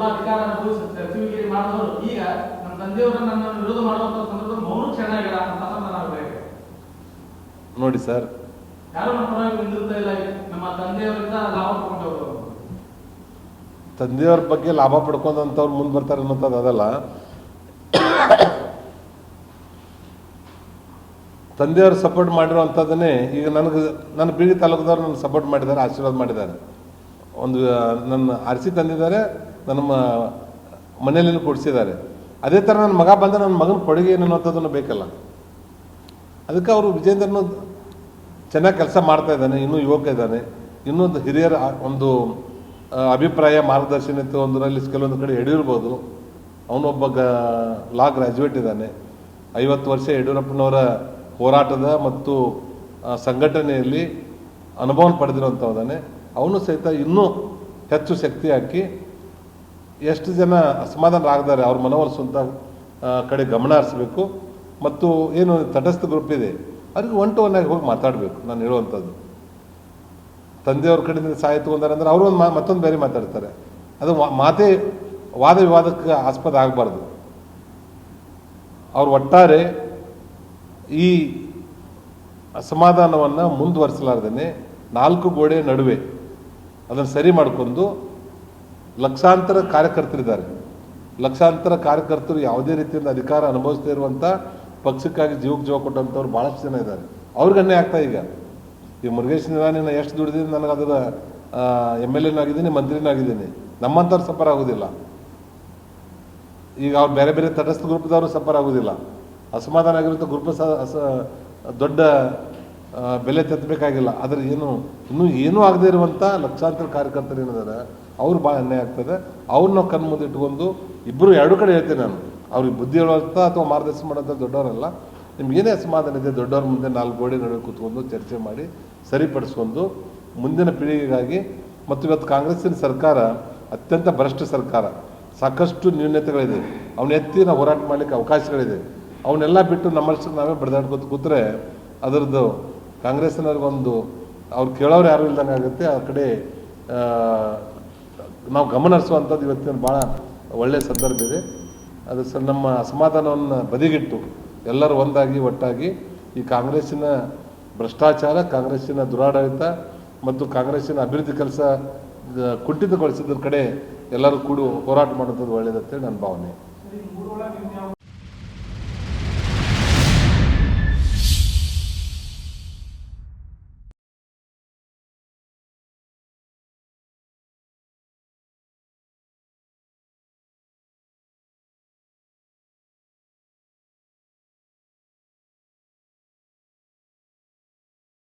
ಎಲ್ಲ ಅಧಿಕಾರ ಅನುಭವಿಸಿ ಸಚಿವಗಿರಿ ಮಾಡಿದವರು ಈಗ ನಮ್ಮ ತಂದೆಯವರು ನನ್ನನ್ನು ವಿರೋಧ ಮಾಡುವಂತ ಸಂದರ್ಭದಲ್ಲಿ ಮೌನ ಚೆನ್ನಾಗಿಲ್ಲ ಅಂತ ನಾನು ಅಭಿಪ್ರಾಯ ನೋಡಿ ಸರ್. ಯಾರು ನಮ್ಮ ಪರವಾಗಿ ನಿಂದಿರ್ತಾ ಇಲ್ಲ? ನಮ್ಮ ತಂದೆಯವರಿಂದ ಲಾಭ ತಗೊಂಡವರು ತಂದೆಯವ್ರ ಬಗ್ಗೆ ಲಾಭ ಪಡ್ಕೊಂಡಂಥವ್ರು ಮುಂದೆ ಬರ್ತಾರೆ ಅನ್ನೋಂಥದ್ದು ಅದಲ್ಲ. ತಂದೆಯವ್ರು ಸಪೋರ್ಟ್ ಮಾಡಿರುವಂಥದ್ದನ್ನೇ ಈಗ ನನಗೆ ನನ್ನ ಬೀಳಿ ತಾಲೂಕದವ್ರು ನನ್ನ ಸಪೋರ್ಟ್ ಮಾಡಿದ್ದಾರೆ ಆಶೀರ್ವಾದ ಮಾಡಿದ್ದಾರೆ. ಒಂದು ನನ್ನ ಅರಸಿ ತಂದಿದ್ದಾರೆ. ನನ್ನ ಮ- ಮನೆಯಲ್ಲಿ ಕೊಡಿಸಿದ್ದಾರೆ. ಅದೇ ಥರ ನನ್ನ ಮಗ ಬಂದ ನನ್ನ ಮಗನ ಕೊಡುಗೆ ಏನು ಅನ್ನೋಂಥದ್ದನ್ನು ಬೇಕಲ್ಲ. ಅದಕ್ಕೆ ಅವರು ವಿಜೇಂದ್ರನು ಚೆನ್ನಾಗಿ ಕೆಲಸ ಮಾಡ್ತಾ ಇದ್ದಾನೆ, ಇನ್ನೂ ಯುವಕ ಇದ್ದಾನೆ. ಇನ್ನೊಂದು ಹಿರಿಯರ, ಒಂದು ಅಭಿಪ್ರಾಯ ಅಭಿಪ್ರಾಯ, ಮಾರ್ಗದರ್ಶನತೆ ಒಂದರಲ್ಲಿ ಕೆಲವೊಂದು ಕಡೆ ಯಡಿಯೂರ್ಬೋದು ಅವನೊಬ್ಬ ಗ, ಲಾ ಗ್ರಾಜ್ಯುಯೇಟ್ ಇದ್ದಾನೆ. ಐವತ್ತು ವರ್ಷ ಯಡಿಯೂರಪ್ಪನವರ ಹೋರಾಟದ ಮತ್ತು ಸಂಘಟನೆಯಲ್ಲಿ ಅನುಭವ ಪಡೆದಿರುವಂಥವ್ದಾನೆ. ಅವನು ಸಹಿತ ಇನ್ನೂ ಹೆಚ್ಚು ಶಕ್ತಿ ಹಾಕಿ ಎಷ್ಟು ಜನ ಅಸಮಾಧಾನರಾಗಿದ್ದಾರೆ ಅವ್ರ ಮನವೊಲಿಸುವಂಥ ಕಡೆ ಗಮನ ಹರಿಸ್ಬೇಕು. ಮತ್ತು ಏನು ತಟಸ್ಥ ಗ್ರೂಪ್ ಇದೆ, ಅವ್ರಿಗೆ ಒನ್ ಟು ಒನ್ ಆಗಿ ಹೋಗಿ ಮಾತಾಡಬೇಕು, ನಾನು ಹೇಳುವಂಥದ್ದು. ತಂದೆಯವ್ರ ಕಡೆಯಿಂದ ಸಹಾಯ ತಗೊಂಡಾರೆ ಅಂದ್ರೆ ಅವರು ಒಂದು ಮತ್ತೊಂದು ಬೇರೆ ಮಾತಾಡ್ತಾರೆ. ಅದು ಮಾತೇ ವಾದ ವಿವಾದಕ್ಕೆ ಆಸ್ಪದ ಆಗಬಾರ್ದು. ಅವ್ರು ಒಟ್ಟಾರೆ ಈ ಅಸಮಾಧಾನವನ್ನು ಮುಂದುವರಿಸಲಾರ್ದೇ ನಾಲ್ಕು ಗೋಡೆ ನಡುವೆ ಅದನ್ನು ಸರಿ ಮಾಡಿಕೊಂಡು ಲಕ್ಷಾಂತರ ಕಾರ್ಯಕರ್ತರಿದ್ದಾರೆ. ಲಕ್ಷಾಂತರ ಕಾರ್ಯಕರ್ತರು ಯಾವುದೇ ರೀತಿಯಿಂದ ಅಧಿಕಾರ ಅನುಭವಿಸ್ತಾ ಇರುವಂಥ ಪಕ್ಷಕ್ಕಾಗಿ ಜೀವಕ್ಕೆ ಜೀವ ಕೊಟ್ಟಂಥವ್ರು ಭಾಳಷ್ಟು ಜನ ಇದ್ದಾರೆ. ಅವ್ರಿಗೆ ಅನ್ಯಾಯ ಆಗ್ತಾ ಈಗ ಈಗ ಮುರುಗೇಶ್ ಎಷ್ಟು ದುಡಿದೀನಿ ನನಗೆ ಅದರ ಎಂ ಎಲ್ ಎನಾಗಿದ್ದೀನಿ ಮಂತ್ರಿನಾಗಿದ್ದೀನಿ. ನಮ್ಮಂಥವ್ರು ಸಫರ್ ಆಗೋದಿಲ್ಲ. ಈಗ ಅವ್ರು ಬೇರೆ ಬೇರೆ ತಟಸ್ಥ ಗ್ರೂಪ್ದವರು ಸಫರ್ ಆಗೋದಿಲ್ಲ. ಅಸಮಾಧಾನ ಆಗಿರುವಂಥ ಗ್ರೂಪ್ ಸ ದೊಡ್ಡ ಬೆಲೆ ತೆತ್ತಬೇಕಾಗಿಲ್ಲ ಆದರೆ ಏನು, ಇನ್ನೂ ಏನೂ ಆಗದೇ ಇರುವಂಥ ಲಕ್ಷಾಂತರ ಕಾರ್ಯಕರ್ತರು ಏನಿದ್ದಾರೆ ಅವ್ರು ಭಾಳ ಅನ್ಯಾಯ ಆಗ್ತದೆ. ಅವ್ರನ್ನ ಕಣ್ಣು ಮುಂದೆ ಇಟ್ಕೊಂಡು ಇಬ್ಬರು ಎರಡು ಕಡೆ ಹೇಳ್ತೀನಿ ನಾನು. ಅವ್ರಿಗೆ ಬುದ್ಧಿ ಹೇಳುವಂಥ ಅಥವಾ ಮಾರ್ಗದರ್ಶನ ಮಾಡೋಂಥ ದೊಡ್ಡವರಲ್ಲ ನಿಮ್ಗೇನೇ ಅಸಮಾಧಾನ ಇದೆ, ದೊಡ್ಡವ್ರ ಮುಂದೆ ನಾಲ್ಕು ಗೋಡೆ ನಡುವೆ ಕೂತ್ಕೊಂಡು ಚರ್ಚೆ ಮಾಡಿ ಸರಿಪಡಿಸ್ಕೊಂಡು ಮುಂದಿನ ಪೀಳಿಗೆಗಾಗಿ ಮತ್ತು ಇವತ್ತು ಕಾಂಗ್ರೆಸ್ಸಿನ ಸರ್ಕಾರ ಅತ್ಯಂತ ಭ್ರಷ್ಟ ಸರ್ಕಾರ. ಸಾಕಷ್ಟು ನ್ಯೂನ್ಯತೆಗಳಿದೆ ಅವನ ಎತ್ತಿ ನಾವು ಹೋರಾಟ ಮಾಡಲಿಕ್ಕೆ ಅವಕಾಶಗಳಿದೆ. ಅವನ್ನೆಲ್ಲ ಬಿಟ್ಟು ನಮ್ಮಷ್ಟು ನಾವೇ ಬಡ್ದಾಡ್ಕೊತ ಕೂತ್ರೆ ಅದರದ್ದು ಕಾಂಗ್ರೆಸ್ಸಿನವ್ರಿಗೊಂದು ಅವ್ರು ಕೇಳೋರು ಯಾರು ಇಲ್ದಂಗೆ ಆಗುತ್ತೆ ಆ ಕಡೆ ನಾವು ಗಮನ ಹರಿಸುವಂಥದ್ದು ಇವತ್ತಿನ ಭಾಳ ಒಳ್ಳೆಯ ಸಂದರ್ಭ ಇದೆ. ಅದು ಸರ್, ನಮ್ಮ ಅಸಮಾಧಾನವನ್ನು ಬದಿಗಿಟ್ಟು ಎಲ್ಲರೂ ಒಂದಾಗಿ, ಒಟ್ಟಾಗಿ ಈ ಕಾಂಗ್ರೆಸ್ಸಿನ ಭ್ರಷ್ಟಾಚಾರ, ಕಾಂಗ್ರೆಸ್ಸಿನ ದುರಾಡಳಿತ ಮತ್ತು ಕಾಂಗ್ರೆಸ್ಸಿನ ಅಭಿವೃದ್ಧಿ ಕೆಲಸ ಕುಂಠಿತಗೊಳಿಸಿದ್ರ ಕಡೆ ಎಲ್ಲರೂ ಕೂಡ ಹೋರಾಟ ಮಾಡೋದು ಒಳ್ಳೆಯದಂತೇಳಿ ನನ್ನ ಭಾವನೆ.